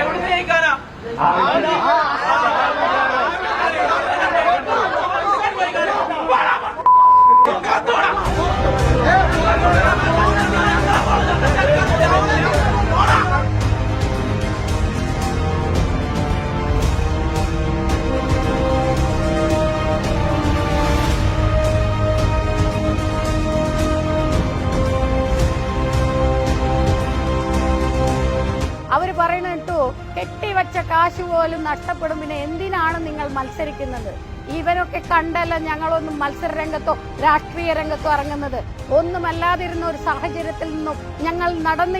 എവിടെ പറയുന്നത് കേട്ടു കെട്ടിവച്ച കാശ് പോലും നഷ്ടപ്പെടും. പിന്നെ എന്തിനാണ് നിങ്ങൾ മത്സരിക്കുന്നത്? ഇവനൊക്കെ കണ്ടല്ല ഞങ്ങളൊന്നും മത്സര രംഗത്തോ രാഷ്ട്രീയ രംഗത്തോ ഇറങ്ങുന്നത്. ഒന്നുമല്ലാതിരുന്ന ഒരു സാഹചര്യത്തിൽ നിന്നും ഞങ്ങൾ നടന്ന്